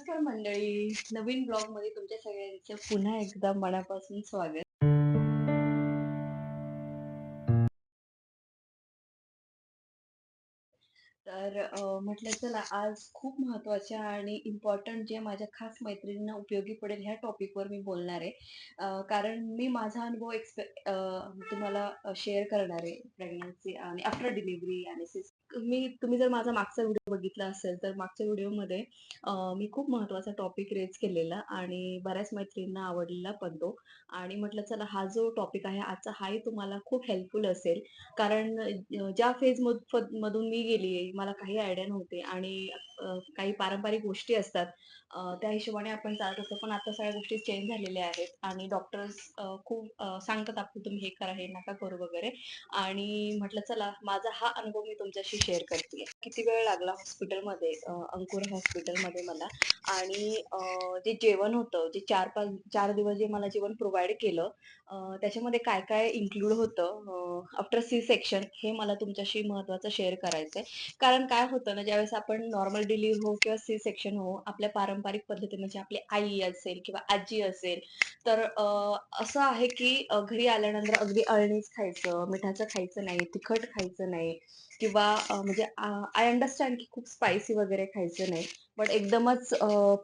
नमस्कार मंडळी. नवीन ब्लॉगमध्ये तुमच्या सगळ्यांचं पुन्हा एकदा मनापासून स्वागत. तर म्हटलं चला आज खूप महत्त्वाच्या आणि इम्पॉर्टंट जे माझ्या खास मैत्रिणींना उपयोगी पडेल ह्या टॉपिकवर मी बोलणार आहे. कारण मी माझा अनुभव एक्सपे तुम्हाला शेअर करणार आहे प्रेग्नन्सी आणि आफ्टर डिलिव्हरी आणि सिस मी तुम्ही जर माझा मागचा व्हिडिओ बघितला असेल, तर मागच्या व्हिडिओमध्ये मी खूप महत्त्वाचा टॉपिक रेज केलेला आणि बऱ्याच मैत्रिणींना आवडलेला पण तो. आणि म्हटलं चला हा जो टॉपिक आहे आजचा हाही तुम्हाला खूप हेल्पफुल असेल. कारण ज्या फेज मधून मी गेली मला काही आयडिया नव्हते आणि काही पारंपरिक गोष्टी असतात. त्या हिशोबाने आपण चालत असतो. पण आता सगळ्या गोष्टी चेंज झालेल्या आहेत आणि डॉक्टर्स खूप सांगतात आपण तुम्ही हे करा, हे नका करू वगैरे. आणि म्हटलं चला माझा हा अनुभव मी तुमच्याशी शेअर करते किती वेळ लागला हॉस्पिटलमध्ये अंकुर हॉस्पिटलमध्ये मला आणि जे जेवण होतं, जे 4-5 4 दिवस जे मला जेवण प्रोव्हाइड केलं, त्याच्यामध्ये काय-काय इन्क्लूड होतं आफ्टर सी सेक्शन हे मला तुमच्याशी महत्त्वाचं शेअर करायचंय. कारण काय होतं ना, ज्यावेळेस आपण नॉर्मल डिलिव्हरी हो किंवा सी सेक्शन हो, आपल्या पारंपरिक पद्धतीने म्हणजे आपली आई असेल किंवा आजी असेल, तर असं आहे की घरी आल्यानंतर अगदी अळणीच खायचं, मिठाचं खायचं नाही, तिखट खायचं नाही किंवा म्हणजे आय अंडरस्टँड की खूप स्पायसी वगैरे खायचं नाही. बट एकदमच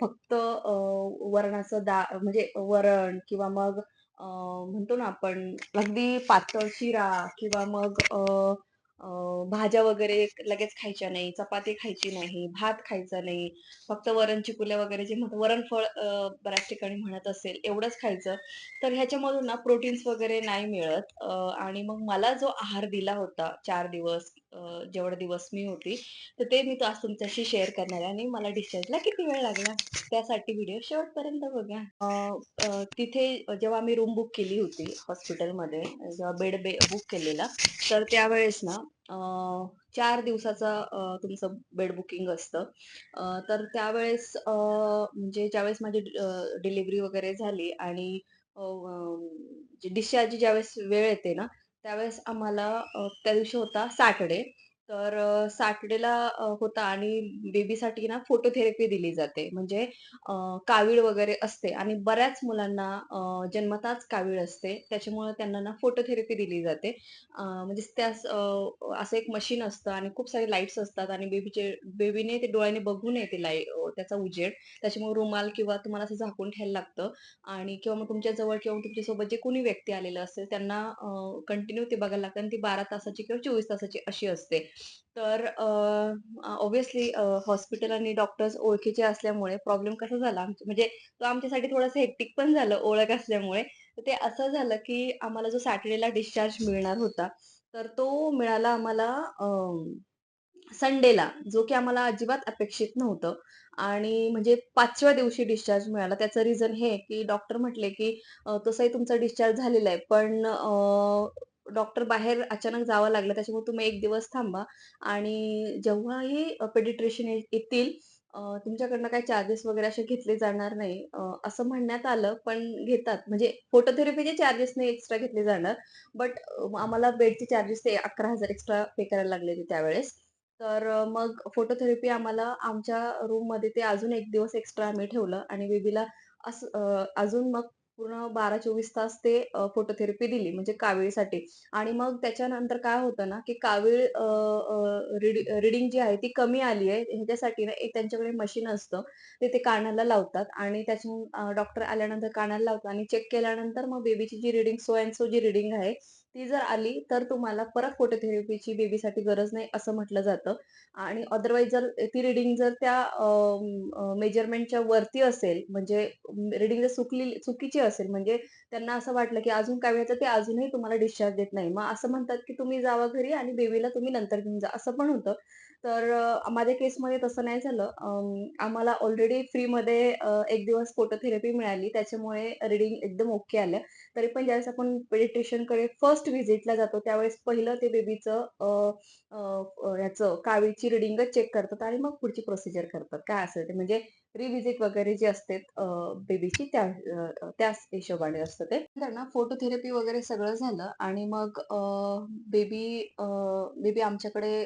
फक्त वरणाचं दा म्हणजे वरण किंवा मग म्हणतो ना आपण अगदी पातळ शिरा किंवा मग अ, अ, भाज्या वगैरे लगेच खायच्या नाही, चपाती खायची नाही, भात खायचा नाही, फक्त वरण चिकुल्या वगैरे जे म्हणतो वरण-फळ अ, बऱ्याच ठिकाणी म्हणत असेल, एवढंच खायचं. तर ह्याच्यामधून ना प्रोटीन्स वगैरे नाही मिळत अ, आणि मग मला जो आहार दिला होता 4 दिवस जेवढे दिवस मी होती, तर ते मी आज तुमच्याशी शेअर करणार आहे आणि मला डिस्चार्जला किती वेळ लागला, त्यासाठी व्हिडिओ शेवटपर्यंत बघा. तिथे जेव्हा मी रूम बुक केली होती हॉस्पिटलमध्ये, जेव्हा बेड बे बुक केलेला, तर त्यावेळेस ना चार दिवसाचा तुमचं बेड बुकिंग असतं. तर त्यावेळेस म्हणजे ज्यावेळेस माझी डिलिव्हरी वगैरे झाली आणि डिस्चार्ज ज्यावेळेस वेळ येते ना, त्यावेळेस आम्हाला त्या दिवशी होता सॅटर्डे. तर अ, सॅटर्डेला अ, होता आणि बेबीसाठी ना फोटोथेरपी दिली जाते. म्हणजे अ, कावीळ वगैरे असते आणि बऱ्याच मुलांना अ, जन्मताच कावीळ असते. त्याच्यामुळे त्यांना ना फोटोथेरपी दिली जाते. अ, म्हणजे त्यास अ, असं एक मशीन असतं आणि खूप सारे लाईट्स असतात आणि बेबीचे बेबीने ते डोळ्याने बघू नये ते लाई अ, त्याचा उजेड. त्याच्यामुळे रुमाल किंवा तुम्हाला असं झाकून ठेवायला लागतं आणि किंवा मग तुमच्या जवळ किंवा तुमच्यासोबत जे कोणी व्यक्ती आलेलं असेल त्यांना कंटिन्यू ते बघायला लागतं आणि ती 12 तासाची किंवा 24 तासाची अशी असते. तर ऑब्विसली हॉस्पिटल आणि डॉक्टर्स ओळखीचे असल्यामुळे प्रॉब्लेम कसा झाला म्हणजे तो आमच्यासाठी थोडंसं हेक्टिक पण झालं ओळख असल्यामुळे. तर ते असं झालं की आम्हाला जो सॅटर्डेला डिस्चार्ज मिळणार होता, तर तो मिळाला आम्हाला संडेला, जो की आम्हाला अजिबात अपेक्षित नव्हतं आणि म्हणजे पाचव्या दिवशी डिस्चार्ज मिळाला. त्याचं रिझन हे की डॉक्टर म्हटले की तसंही तुमचा डिस्चार्ज झालेला आहे, पण डॉक्टर बाहेर अचानक जावं लागलं, त्याच्यामुळे तुम्ही एक दिवस थांबा आणि जेव्हाही पेडिट्रेशन येतील तुमच्याकडनं काही चार्जेस वगैरे असे घेतले जाणार नाही, असं म्हणण्यात आलं. पण घेतात म्हणजे फोटोथेरपीचे चार्जेस नाही एक्स्ट्रा घेतले जाणार. बट आम्हाला बेडचे चार्जेस ते अकरा हजार एक्स्ट्रा पे करायला लागले होते त्यावेळेस. तर मग फोटोथेरपी आम्हाला आमच्या रूममध्ये ते अजून एक दिवस एक्स्ट्रा आम्ही ठेवलं आणि बेबीला असं अजून मग पूर्ण 12-24 तास ते फोटोथेरपी दिली म्हणजे कावीळसाठी आणि मग त्याच्यानंतर काय होतं ना, की कावीळ रिडिंग रीडिंग जी आहे ती कमी आली आहे. ह्याच्यासाठी ना एक त्यांच्याकडे मशीन असतं. ते ते कानाला लावतात आणि त्याच्या डॉक्टर आल्यानंतर कानाला लावतात आणि चेक केल्यानंतर मग बेबीची जी रीडिंग सो अँड सो जी रीडिंग आहे, ती जर आली तर तुम्हाला परत फोटोथेरपीची बेबीसाठी गरज नाही असं म्हटलं जातं आणि अदरवाईज जर ती रीडिंग जर त्या मेजरमेंटच्या वरती असेल, म्हणजे रीडिंग जर चुकली चुकीची असेल, म्हणजे त्यांना असं वाटलं की अजून काय व्हायचं ते अजूनही तुम्हाला डिस्चार्ज देत नाही. मग असं म्हणतात की तुम्ही जावा घरी आणि बेबीला तुम्ही नंतर घेऊन जा, असं पण होतं. तर माझ्या केसमध्ये तसं नाही झालं. आम्हाला ऑलरेडी फ्रीमध्ये एक दिवस फोटोथेरपी मिळाली. त्याच्यामुळे रीडिंग एकदम ओके आलं तरी पण ज्यावेळेस आपण पेडिट्रिशियनकडे फर्स्ट व्हिजिटला जातो, त्यावेळेस पहिलं ते बेबीचं याचं कावीची अ, ह्याचं चेक करतात आणि मग पुढची प्रोसिजर करतात. काय असेल ते म्हणजे रिव्हिजिट वगैरे जी असते बेबीची त्या त्याच हिशोबाने असतं ते. त्यांना फोटोथेरपी वगैरे सगळं झालं आणि मग अ, बेबी बेबी आमच्याकडे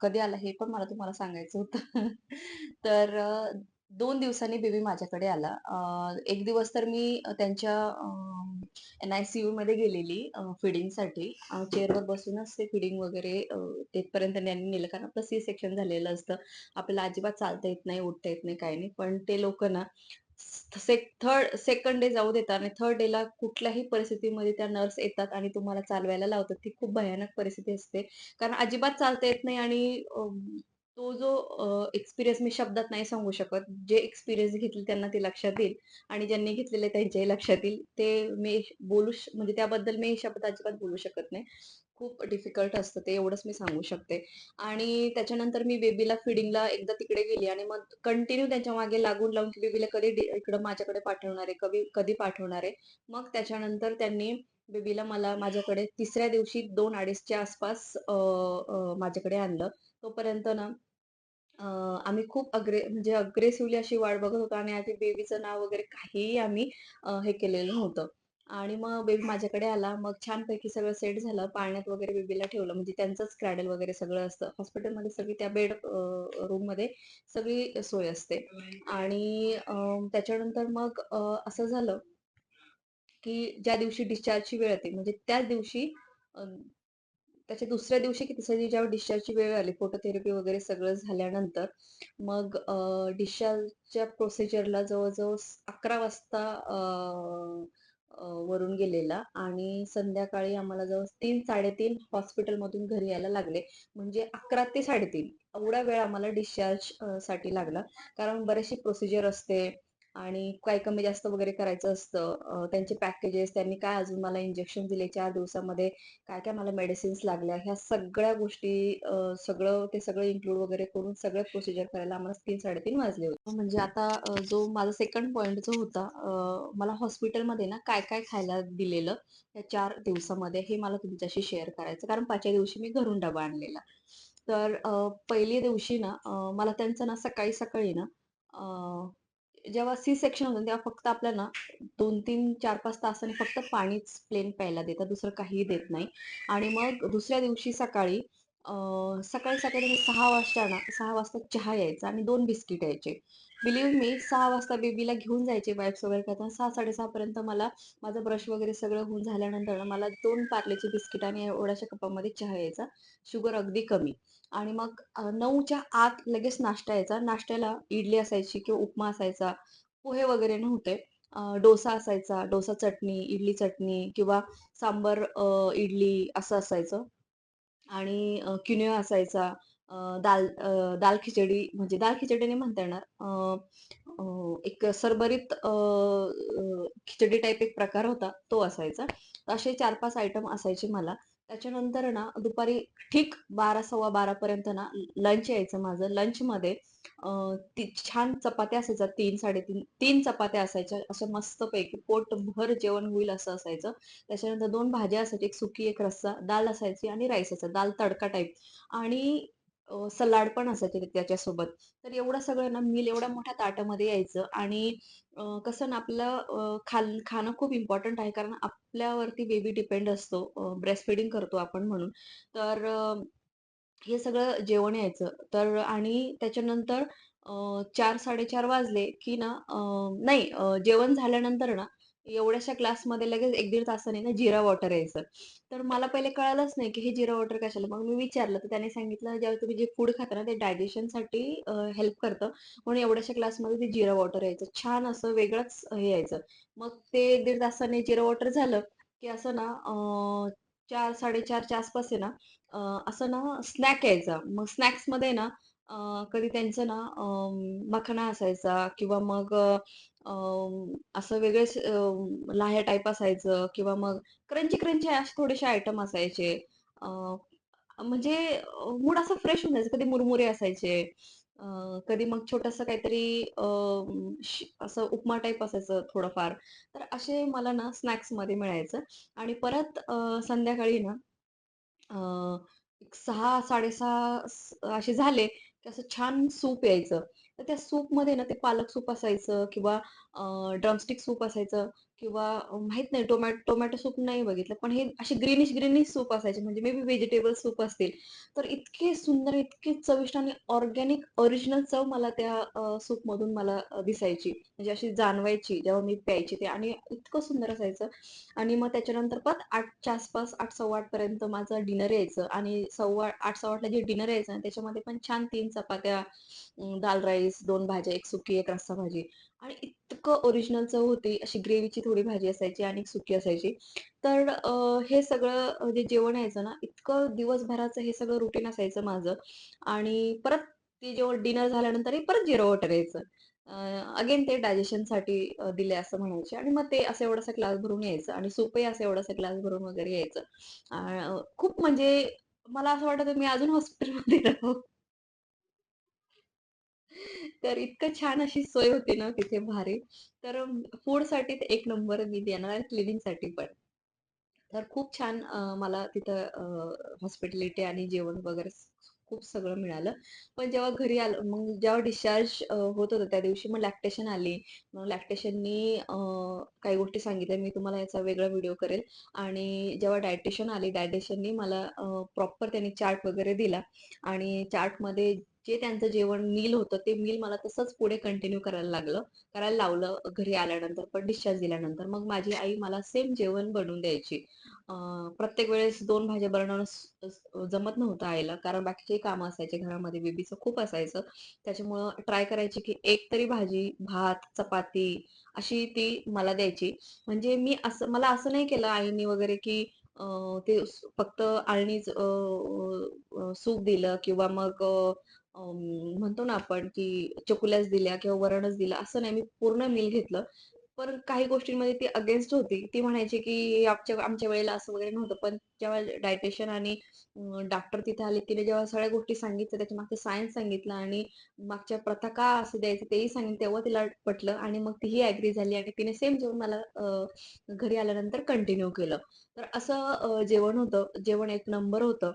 कधी आला हे पण मला तुम्हाला सांगायचं होतं. तर दोन दिवसांनी बेबी माझ्याकडे आला. एक दिवस तर मी त्यांच्या एन आय सी मध्ये गेलेली फिडिंगसाठी चेअरवर बसूनच ते फीडिंग वगैरे तेथपर्यंत तिथपर्यंत त्यांनी नेलं. कारण आपलं सी सेक्शन झालेलं असतं. आपल्याला अजिबात चालता येत नाही, उठता येत नाही, काही नाही. पण ते लोक ना सेक थर्ड सेकंड डे जाऊ देतात आणि थर्ड डेला कुठल्याही परिस्थितीमध्ये त्या नर्स येतात आणि तुम्हाला चालवायला लावतात. ती खूप भयानक परिस्थिती असते. कारण अजिबात चालता येत नाही आणि तो जो एक्सपिरियन्स मी शब्दात नाही सांगू शकत. जे एक्सपिरियन्स घेतले त्यांना ते लक्षात येईल आणि ज्यांनी घेतलेले त्यांच्याही लक्षात येईल. ते मी बोलू श म्हणजे त्याबद्दल मी शब्द अजिबात बोलू शकत नाही. खूप डिफिकल्ट असतं ते एवढंच मी सांगू शकते. आणि त्याच्यानंतर मी बेबीला फीडिंगला एकदा तिकडे गेली आणि मग कंटिन्यू त्याच्यामागे लागून लावून की बेबीला कधी इकडं माझ्याकडे पाठवणार आहे, कधी कधी पाठवणार आहे. मग त्याच्यानंतर त्यांनी बेबीला मला माझ्याकडे तिसऱ्या दिवशी 2:30च्या आसपास माझ्याकडे आणलं. तोपर्यंत ना आम्ही खूप अग्रे म्हणजे अग्रेसिव्हली अशी वाट बघत होतो आणि आधी बेबीचं नाव वगैरे काहीही आम्ही अ, हे केलेलं नव्हतं. आणि मग बेबी माझ्याकडे आला. मग छानपैकी सगळं सेट झालं. पाळण्यात वगैरे बेबीला ठेवलं. म्हणजे त्यांचंच क्रॅडल वगैरे सगळं असतं. हॉस्पिटलमध्ये सगळी त्या बेड रूममध्ये सगळी सोय असते. आणि अ, त्याच्यानंतर मग अ, असं झालं, की ज्या दिवशी डिस्चार्जची वेळ येते म्हणजे त्याच दिवशी अ, त्याच्या दुसऱ्या दिवशी की तिसऱ्या दिवशी जेव्हा डिस्चार्जची वेळ आली, फोटोथेरपी वगैरे सगळं झाल्यानंतर मग डिस्चार्जच्या प्रोसिजरला जवळजवळ अकरा वाजता वरून गेलेला आणि संध्याकाळी आम्हाला जवळ 3-3:30 हॉस्पिटलमधून घरी यायला लागले. म्हणजे 11 ते 3:30 एवढा वेळ आम्हाला डिस्चार्जसाठी लागला. कारण बरेचशी प्रोसिजर असते आणि काय कमी जास्त वगैरे करायचं असतं. त्यांचे पॅकेजेस, त्यांनी काय अजून मला इंजेक्शन दिले चार दिवसामध्ये काय-काय मला मेडिसिन्स लागल्या, ह्या सगळ्या गोष्टी सगळं ते सगळं इन्क्लूड वगैरे करून सगळं प्रोसिजर करायला आम्हाला 3-3:30 वाजले होते. हो, म्हणजे आता जो माझा सेकंड पॉइंट जो होता मला हॉस्पिटलमध्ये ना काय-काय खायला दिलेलं या चार दिवसामध्ये हे मला तुमच्याशी शेअर करायचं. कारण पाचव्या दिवशी मी घरून डबा आणलेला. तर पहिल्या दिवशी ना मला त्यांचं ना सकाळी-सकाळी ना जेव्हा सी सेक्शन होतं तेव्हा फक्त आपल्याला दोन तीन चार पाच तासाने फक्त पाणीच प्लेन प्यायला देतात. दुसरं काहीही देत नाही. आणि मग दुसऱ्या दिवशी सकाळी अ, सकाळी-सकाळी मी 6 वाजता ना 6 वाजता चहा यायचा आणि 2 बिस्किट यायचे. बिलीव्ह मी 6 वाजता बेबीला घेऊन जायचे वाईप्स वगैरे करताना 6-6:30 पर्यंत मला माझं ब्रश वगैरे सगळं होऊन झाल्यानंतर मला 2 पार्लेचे बिस्किट आणि एवढ्याशा कपामध्ये चहा यायचा. शुगर अगदी कमी. आणि मग अ, 9च्या आत लगेच नाश्ता यायचा. नाश्त्याला इडली असायची किंवा उपमा असायचा. पोहे वगैरे नव्हते. अ, डोसा असायचा, डोसा चटणी, इडली चटणी किंवा सांबर अ, इडली असं असायचं. आणि अ, क्विनोआ असायचा. अ, दाल अ, दाल खिचडी म्हणजे दाल खिचडी नाही म्हणता येणार. अ, अ, एक सरभरीत अ, अ, खिचडी टाइप एक प्रकार होता, तो असायचा. असे 4-5 आयटम असायचे मला. त्याच्यानंतर ना दुपारी ठीक 12:00-12:15 पर्यंत ना लंच यायचं माझं. लंचमध्ये अ, ती छान चपात्या असायच्या 3-3.5 3 चपात्या असायच्या. अशा मस्तपैकी पोटभर जेवण होईल असं असायचं. त्याच्यानंतर 2 भाज्या असायच्या, एक सुकी, एक रस्सा, दाल असायची आणि राईस असायचा, दाल तडका टाईप आणि सलाड पण असायचे ते त्याच्यासोबत. तर एवढं सगळं ना मील एवढ्या मोठ्या ताटामध्ये यायचं आणि अ, कसं ना आपलं अ, खाल खाणं खूप इम्पॉर्टंट आहे कारण आपल्यावरती बेबी डिपेंड असतो. ब्रेस्ट फीडिंग करतो आपण म्हणून. तर अ, हे सगळं जेवण यायचं. तर आणि त्याच्यानंतर अ, 4-4:30 वाजले, की ना अ, नाही अ, जेवण झाल्यानंतर ना एवढ्याशा क्लासमध्ये लगेच एक दीड तासाने ना जिरा वॉटर यायचं. तर मला पहिले कळालंच नाही, की हे जिरा वॉटर कशाला? मग मी विचारलं, तर त्याने सांगितलं, "जेव्हा तुम्ही जे फूड खाता ना, ते डायजेशनसाठी हेल्प करतं, म्हणून एवढ्याशा क्लासमध्ये ते जिरा वॉटर यायचं." छान असं वेगळंच हे यायचं. मग ते एक दीड तासाने जिरा वॉटर झालं, की असं ना चार साडेचारच्या आसपास आहे ना असं ना स्नॅक यायचा. मग स्नॅक्समध्ये ना कधी त्यांचं ना अ, मखना असायचा किंवा मग असं वेगळेच लाह्या टाईप असायचं किंवा मग क्रंची-क्रंची असे थोडेसे आयटम असायचे. म्हणजे मूड असा फ्रेश होऊन जायचं कधी मुरमुरे असायचे. कधी मग छोटंसं काहीतरी श असं उपमा टाईप असायचं थोडंफार. तर असे मला ना स्नॅक्समध्ये मिळायचं आणि परत अ, संध्याकाळी ना अ, एक 6, 6:30 स असे झाले, की असं छान सूप यायचं. तर त्या सूपमध्ये ना ते पालक सूप असायचं किंवा ड्रमस्टिक सूप असायचं. किंवा माहीत नाही टोमॅटो टोमॅटो सूप नाही बघितलं. पण हे असे ग्रीनिश, ग्रीनिश सूप असायचे म्हणजे मे बी व्हेजिटेबल सूप असतील. तर इतके सुंदर, इतके चविष्ट आणि ऑर्गॅनिक ओरिजिनल चव मला त्या सूप सूपमधून मला दिसायची. म्हणजे अशी जाणवायची जेव्हा मी प्यायची ते आणि इतकं सुंदर असायचं. आणि मग त्याच्यानंतर परत 8च्या आसपास 8:15-8 पर्यंत माझं डिनर यायचं आणि सव्वा 8:15ला जे डिनर यायचं त्याच्यामध्ये पण छान तीन चपात्या, दाल राईस, दोन भाज्या, एक सुकी, एक रस्सा भाजी आणि इतकं ओरिजिनल चव होती. अशी ग्रेव्हीची थोडी भाजी असायची आणि एक सुकी असायची. तर अ, हे सगळं अ, जे जेवण यायचं ना, इतकं दिवसभराचं हे सगळं रुटीन असायचं माझं आणि परत ते जेवण डिनर झाल्यानंतरही परत जिरं वॉटर यायचं. अगेन ते डायजेशनसाठी अ, दिले असं म्हणायचे आणि मग ते असं एवढासा ग्लास भरून यायचं आणि सूपही असं एवढासा ग्लास भरून वगैरे यायचं. अ, खूप म्हणजे मला असं वाटत मी अजून हॉस्पिटलमध्ये राहावं. तर इतकं छान अशी सोय होती ना तिथे भारी. तर फूडसाठी साठी एक नंबर मी देणार, क्लीनिंगसाठी पण. तर खूप छान मला तिथं हॉस्पिटॅलिटी आणि जेवण वगैरे खूप सगळं मिळालं. पण जेव्हा घरी आलं मग जेव्हा डिस्चार्ज होत होतं त्या दिवशी मग लॅक्टेशन आली. मग लॅक्टेशननी काही गोष्टी सांगितल्या. मी तुम्हाला याचा वेगळा व्हिडिओ करेल आणि जेव्हा डायटेशन आली, डायटेशननी मला प्रॉपर त्यांनी चार्ट वगैरे दिला आणि चार्टमध्ये जे त्यांचं जेवण मील होतं, ते मील मला तसंच पुढे कंटिन्यू करायला लागलं. करायला लावलं घरी आल्यानंतर पण डिस्चार्ज दिल्यानंतर. मग माझी आई मला सेम जेवण बनवून द्यायची. प्रत्येक वेळेस दोन भाज्या बनवणं जमत नव्हतं आईला, कारण बाकीचे कामं असायचे घरामध्ये, बेबीचं खूप असायचं. त्याच्यामुळं ट्राय करायची की एक तरी भाजी, भात, चपाती अशी ती मला द्यायची. म्हणजे मी असं मला असं नाही केलं आईनी वगैरे की ते फक्त आळणीच सूप दिलं किंवा मग म्हणतो ना आपण की चकुल्याच दिल्या किंवा वरणच दिलं, असं नाही. मी पूर्ण मील घेतलं. पण काही गोष्टींमध्ये ती अगेन्स्ट होती. ती म्हणायची, की आमच्या आमच्या वेळेला असं वगैरे नव्हतं. पण जेव्हा डायटेशन आणि डॉक्टर तिथे आले, तिने जेव्हा सगळ्या गोष्टी सांगितल्या, त्याच्यामागचं सायन्स सांगितलं आणि मागच्या प्रथा का असं द्यायचं तेही सांगितलं, तेव्हा तिला पटलं आणि मग तीही ॲग्री झाली आणि तिने सेम जेवण मला घरी आल्यानंतर कंटिन्यू केलं. तर असं जेवण होतं. जेवण एक नंबर होतं.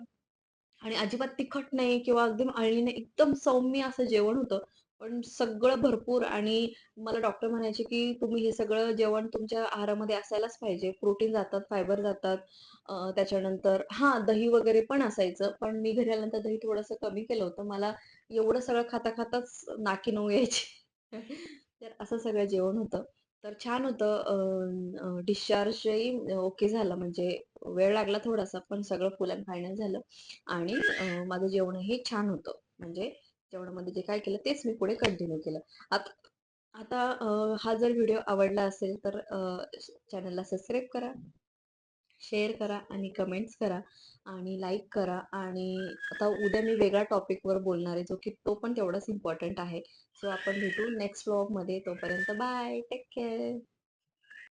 आणि अजिबात तिखट नाही किंवा एकदम अळणी नाही, एकदम सौम्य असं जेवण होतं. पण सगळं भरपूर आणि मला डॉक्टर म्हणायचे, की "तुम्ही हे सगळं जेवण तुमच्या आहारामध्ये असायलाच पाहिजे. प्रोटीन जातात, फायबर जातात." त्याच्यानंतर हां, दही वगैरे पण असायचं. पण मी घरी आल्यानंतर दही थोडंसं कमी केलं होतं. मला एवढं सगळं खाता-खाताच नाकी नऊ यायची. तर असं सगळं जेवण होतं. तर छान होतं. अ, डिस्चार्जही ओके झालं म्हणजे वेळ लागला थोडासा, पण सगळं फुल अँड फायनल झालं. आणि अ, माझं जेवणही छान होतं. म्हणजे जेवणामध्ये जे काय केलं तेच मी पुढे कंटिन्यू केलं. आता आता अ, हा जर व्हिडिओ आवडला असेल तर अ, चॅनलला सबस्क्राईब करा, शेअर करा आणि कमेंट्स करा आणि लाईक करा आणि आता उद्या मी वेगळ्या टॉपिकवर बोलणार आहे, जो की तो पण तेवढाच इम्पॉर्टंट आहे. सो आपण भेटू नेक्स्ट व्लॉगमध्ये. तोपर्यंत बाय. Take care.